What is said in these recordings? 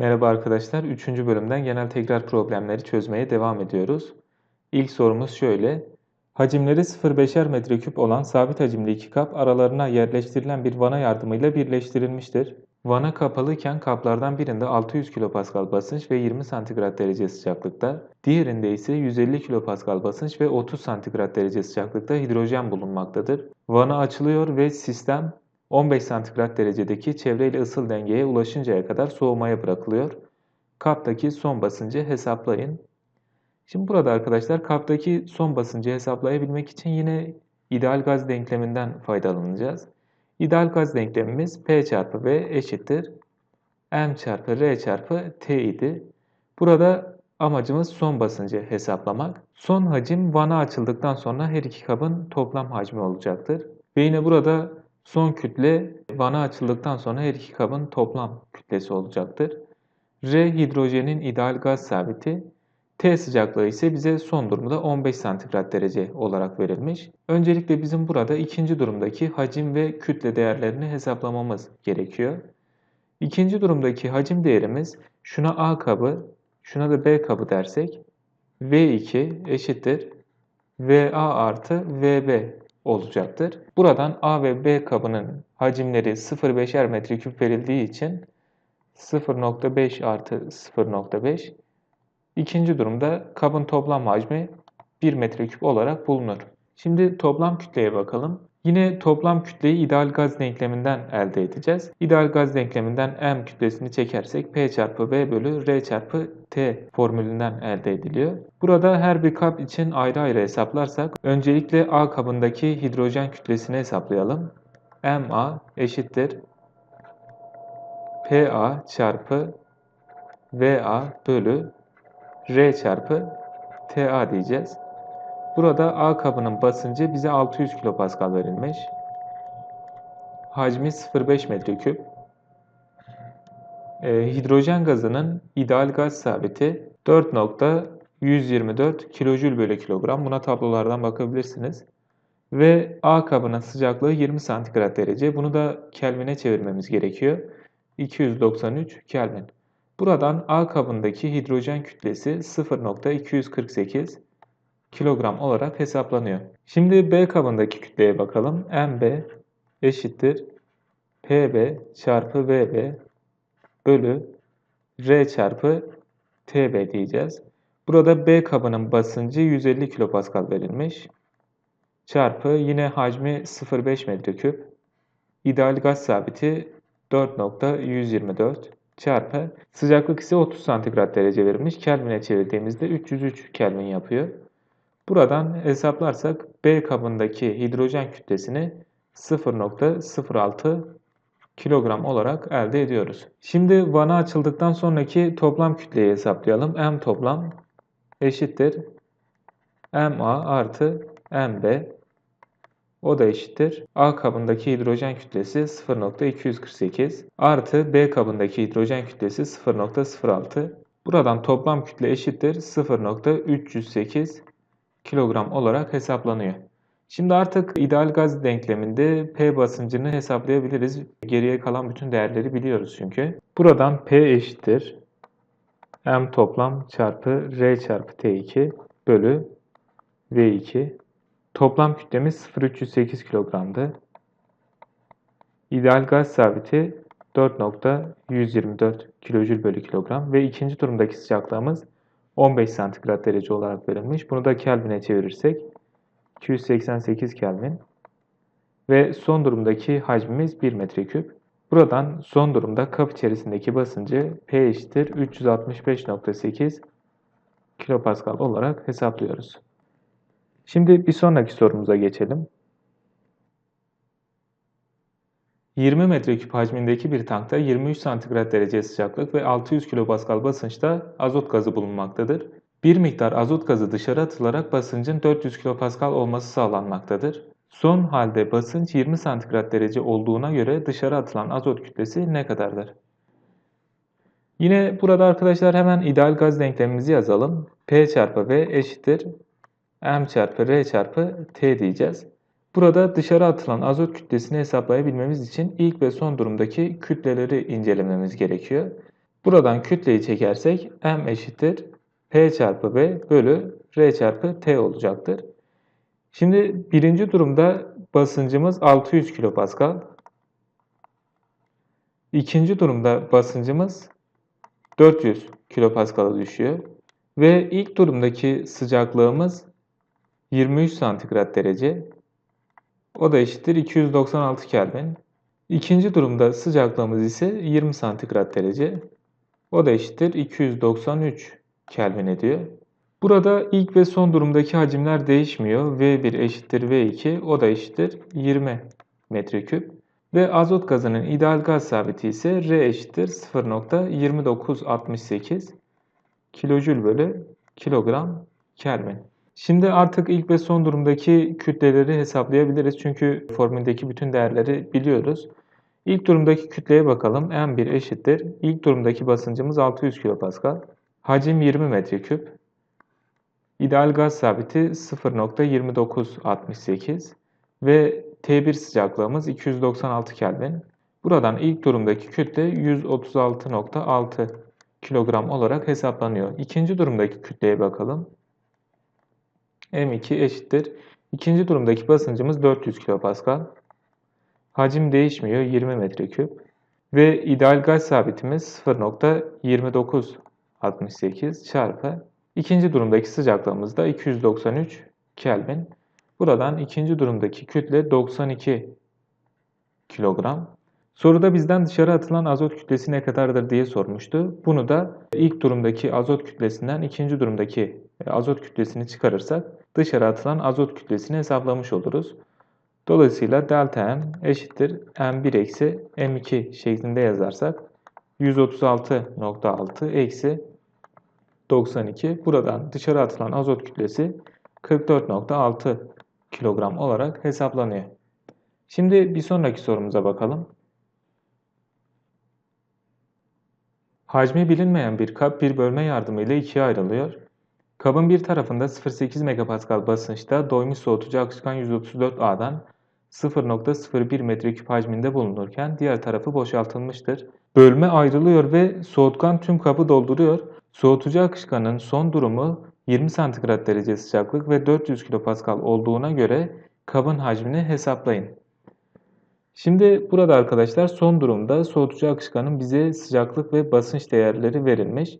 Merhaba arkadaşlar, 3. bölümden genel tekrar problemleri çözmeye devam ediyoruz. İlk sorumuz şöyle. Hacimleri 0,5'er metreküp olan sabit hacimli iki kap aralarına yerleştirilen bir vana yardımıyla birleştirilmiştir. Vana kapalıyken kaplardan birinde 600 kilopascal basınç ve 20 santigrat derece sıcaklıkta, diğerinde ise 150 kilopascal basınç ve 30 santigrat derece sıcaklıkta hidrojen bulunmaktadır. Vana açılıyor ve sistem 15 santigrat derecedeki çevreyle ısıl dengeye ulaşıncaya kadar soğumaya bırakılıyor. Kaptaki son basıncı hesaplayın. Şimdi burada arkadaşlar kaptaki son basıncı hesaplayabilmek için yine ideal gaz denkleminden faydalanacağız. İdeal gaz denklemimiz P çarpı V eşittir M çarpı R çarpı T idi. Burada amacımız son basıncı hesaplamak. Son hacim vana açıldıktan sonra her iki kabın toplam hacmi olacaktır. Ve yine burada son kütle vana açıldıktan sonra her iki kabın toplam kütlesi olacaktır. R hidrojenin ideal gaz sabiti, T sıcaklığı ise bize son durumda 15 santigrat derece olarak verilmiş. Öncelikle bizim burada ikinci durumdaki hacim ve kütle değerlerini hesaplamamız gerekiyor. İkinci durumdaki hacim değerimiz şuna A kabı, şuna da B kabı dersek V2 eşittir VA artı VB olacaktır. Buradan A ve B kabının hacimleri 0,5'er metreküp verildiği için 0,5 artı 0,5 İkinci durumda kabın toplam hacmi 1 metreküp olarak bulunur. Şimdi toplam kütleye bakalım. Yine toplam kütleyi ideal gaz denkleminden elde edeceğiz. İdeal gaz denkleminden M kütlesini çekersek P çarpı V bölü R çarpı T formülünden elde ediliyor. Burada her bir kap için ayrı ayrı hesaplarsak öncelikle A kabındaki hidrojen kütlesini hesaplayalım. MA eşittir PA çarpı VA bölü R çarpı TA diyeceğiz. Burada A kabının basıncı bize 600 kilopascal verilmiş. Hacmi 0,5 metreküp. E, hidrojen gazının ideal gaz sabiti 4.124 kilojül bölü kilogram. Buna tablolardan bakabilirsiniz. Ve A kabının sıcaklığı 20 santigrat derece. Bunu da Kelvin'e çevirmemiz gerekiyor. 293 Kelvin. Buradan A kabındaki hidrojen kütlesi 0.248 kilogram olarak hesaplanıyor. Şimdi B kabındaki kütleye bakalım. MB eşittir PB çarpı VB bölü R çarpı TB diyeceğiz. Burada B kabının basıncı 150 kilopascal verilmiş. Çarpı yine hacmi 0,5 metreküp. İdeal gaz sabiti 4.124 çarpı sıcaklık ise 30 santigrat derece verilmiş. Kelvin'e çevirdiğimizde 303 Kelvin yapıyor. Buradan hesaplarsak B kabındaki hidrojen kütlesini 0.06 kilogram olarak elde ediyoruz. Şimdi vana açıldıktan sonraki toplam kütleyi hesaplayalım. M toplam eşittir MA artı MB o da eşittir. A kabındaki hidrojen kütlesi 0.248 artı B kabındaki hidrojen kütlesi 0.06. Buradan toplam kütle eşittir 0.308 kilogram olarak hesaplanıyor. Şimdi artık ideal gaz denkleminde P basıncını hesaplayabiliriz. Geriye kalan bütün değerleri biliyoruz çünkü. Buradan P eşittir M toplam çarpı R çarpı T2 bölü V2 Toplam kütlemiz 0,308 kilogramdı. İdeal gaz sabiti 4.124 kilojül bölü kilogram ve ikinci durumdaki sıcaklığımız 15 santigrat derece olarak verilmiş. Bunu da Kelvin'e çevirirsek 288 Kelvin ve son durumdaki hacmimiz 1 metreküp. Buradan son durumda kap içerisindeki basıncı P eşittir 365.8 kilopascal olarak hesaplıyoruz. Şimdi bir sonraki sorumuza geçelim. 20 metreküp hacmindeki bir tankta 23 santigrat derece sıcaklık ve 600 kilopascal basınçta azot gazı bulunmaktadır. Bir miktar azot gazı dışarı atılarak basıncın 400 kilopascal olması sağlanmaktadır. Son halde basınç 20 santigrat derece olduğuna göre dışarı atılan azot kütlesi ne kadardır? Yine burada arkadaşlar hemen ideal gaz denklemimizi yazalım. P çarpı V eşittir m çarpı r çarpı t diyeceğiz. Burada dışarı atılan azot kütlesini hesaplayabilmemiz için ilk ve son durumdaki kütleleri incelememiz gerekiyor. Buradan kütleyi çekersek M eşittir P çarpı B bölü R çarpı T olacaktır. Şimdi birinci durumda basıncımız 600 kilopascal. İkinci durumda basıncımız 400 kilopascal'a düşüyor. Ve ilk durumdaki sıcaklığımız 23 santigrat derece. O da eşittir 296 Kelvin. İkinci durumda sıcaklığımız ise 20 santigrat derece. O da eşittir 293 Kelvin ediyor. Burada ilk ve son durumdaki hacimler değişmiyor. V1 eşittir V2, o da eşittir 20 metreküp. Ve azot gazının ideal gaz sabiti ise R eşittir 0.2968 kilojül bölü kilogram Kelvin. Şimdi artık ilk ve son durumdaki kütleleri hesaplayabiliriz. Çünkü formüldeki bütün değerleri biliyoruz. İlk durumdaki kütleye bakalım. M1 eşittir. İlk durumdaki basıncımız 600 kilopascal. Hacim 20 metreküp. İdeal gaz sabiti 0.2968 ve T1 sıcaklığımız 296 Kelvin. Buradan ilk durumdaki kütle 136.6 kilogram olarak hesaplanıyor. İkinci durumdaki kütleye bakalım. M2 eşittir. İkinci durumdaki basıncımız 400 kilopascal. Hacim değişmiyor 20 metreküp. Ve ideal gaz sabitimiz 0.2968 çarpı İkinci durumdaki sıcaklığımız da 293 Kelvin. Buradan ikinci durumdaki kütle 92 kilogram. Soruda bizden dışarı atılan azot kütlesi ne kadardır diye sormuştu. Bunu da ilk durumdaki azot kütlesinden ikinci durumdaki azot kütlesini çıkarırsak dışarı atılan azot kütlesini hesaplamış oluruz. Dolayısıyla delta M eşittir M1 eksi M2 şeklinde yazarsak 136.6 eksi 92. Buradan dışarı atılan azot kütlesi 44.6 kilogram olarak hesaplanıyor. Şimdi bir sonraki sorumuza bakalım. Hacmi bilinmeyen bir kap bir bölme yardımıyla ikiye ayrılıyor. Kabın bir tarafında 0.8 megapascal basınçta doymuş soğutucu akışkan 134A'dan 0.01 metreküp hacminde bulunurken diğer tarafı boşaltılmıştır. Bölme ayrılıyor ve soğutkan tüm kabı dolduruyor. Soğutucu akışkanın son durumu 20 santigrat derece sıcaklık ve 400 kilopascal olduğuna göre kabın hacmini hesaplayın. Şimdi burada arkadaşlar son durumda soğutucu akışkanın bize sıcaklık ve basınç değerleri verilmiş.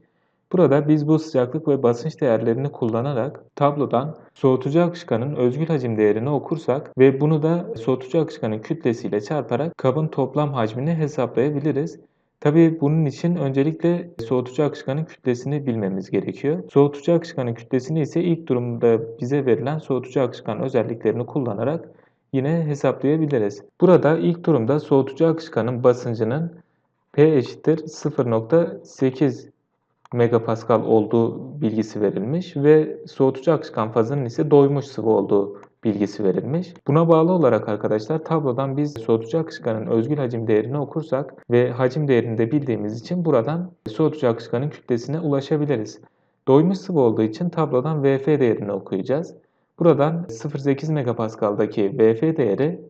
Burada biz bu sıcaklık ve basınç değerlerini kullanarak tablodan soğutucu akışkanın özgül hacim değerini okursak ve bunu da soğutucu akışkanın kütlesiyle çarparak kabın toplam hacmini hesaplayabiliriz. Tabii bunun için öncelikle soğutucu akışkanın kütlesini bilmemiz gerekiyor. Soğutucu akışkanın kütlesini ise ilk durumda bize verilen soğutucu akışkan özelliklerini kullanarak yine hesaplayabiliriz. Burada ilk durumda soğutucu akışkanın basıncının P eşittir 0.8 megapascal olduğu bilgisi verilmiş ve soğutucu akışkan fazının ise doymuş sıvı olduğu bilgisi verilmiş. Buna bağlı olarak arkadaşlar tablodan biz soğutucu akışkanın özgül hacim değerini okursak ve hacim değerini de bildiğimiz için buradan soğutucu akışkanın kütlesine ulaşabiliriz. Doymuş sıvı olduğu için tablodan VF değerini okuyacağız. Buradan 0.8 megapascal'daki VF değeri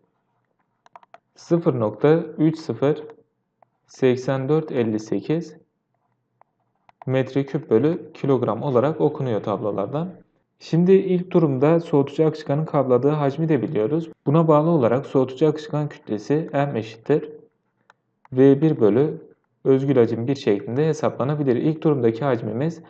0.308458 metreküp bölü kilogram olarak okunuyor tablolardan. Şimdi ilk durumda soğutucu akışkanın kapladığı hacmi de biliyoruz. Buna bağlı olarak soğutucu akışkan kütlesi M eşittir V1 bölü özgül hacim 1 şeklinde hesaplanabilir. İlk durumdaki hacmimiz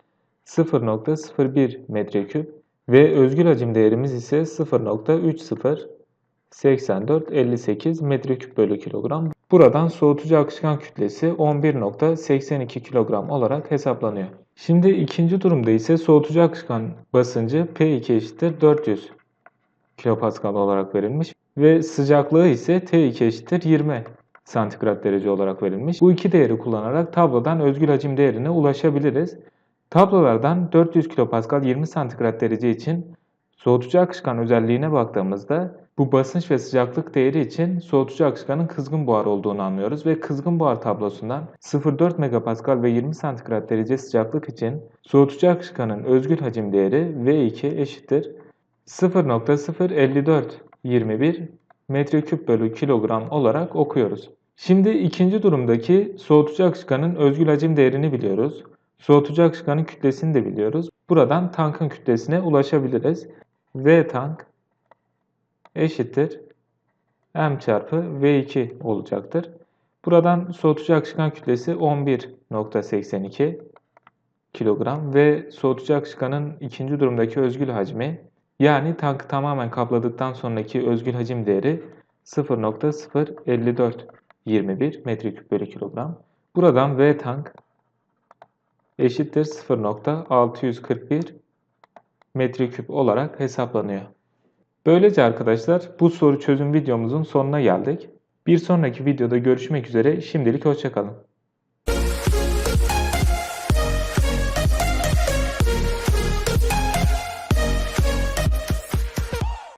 0.01 metreküp ve özgül hacim değerimiz ise 0.308458 metreküp bölü kilogram. Buradan soğutucu akışkan kütlesi 11.82 kilogram olarak hesaplanıyor. Şimdi ikinci durumda ise soğutucu akışkan basıncı P2 eşittir 400 kilopascal olarak verilmiş ve sıcaklığı ise T2 eşittir 20 santigrat derece olarak verilmiş. Bu iki değeri kullanarak tablodan özgül hacim değerine ulaşabiliriz. Tablolardan 400 kilopascal 20 santigrat derece için soğutucu akışkan özelliğine baktığımızda bu basınç ve sıcaklık değeri için soğutucu akışkanın kızgın buhar olduğunu anlıyoruz ve kızgın buhar tablosundan 0,4 megapascal ve 20 santigrat derece sıcaklık için soğutucu akışkanın özgül hacim değeri V2 eşittir 0.05421 metreküp bölü kilogram olarak okuyoruz. Şimdi ikinci durumdaki soğutucu akışkanın özgül hacim değerini biliyoruz. Soğutucu akışkanın kütlesini de biliyoruz. Buradan tankın kütlesine ulaşabiliriz. V tank eşittir M çarpı V2 olacaktır. Buradan soğutucu akışkan kütlesi 11.82 kilogram ve soğutucu akışkanın ikinci durumdaki özgül hacmi yani tankı tamamen kapladıktan sonraki özgül hacim değeri 0.05421 metreküp bölü kilogram. Buradan V tank eşittir 0.641 metreküp olarak hesaplanıyor. Böylece arkadaşlar bu soru çözüm videomuzun sonuna geldik. Bir sonraki videoda görüşmek üzere. Şimdilik hoşçakalın.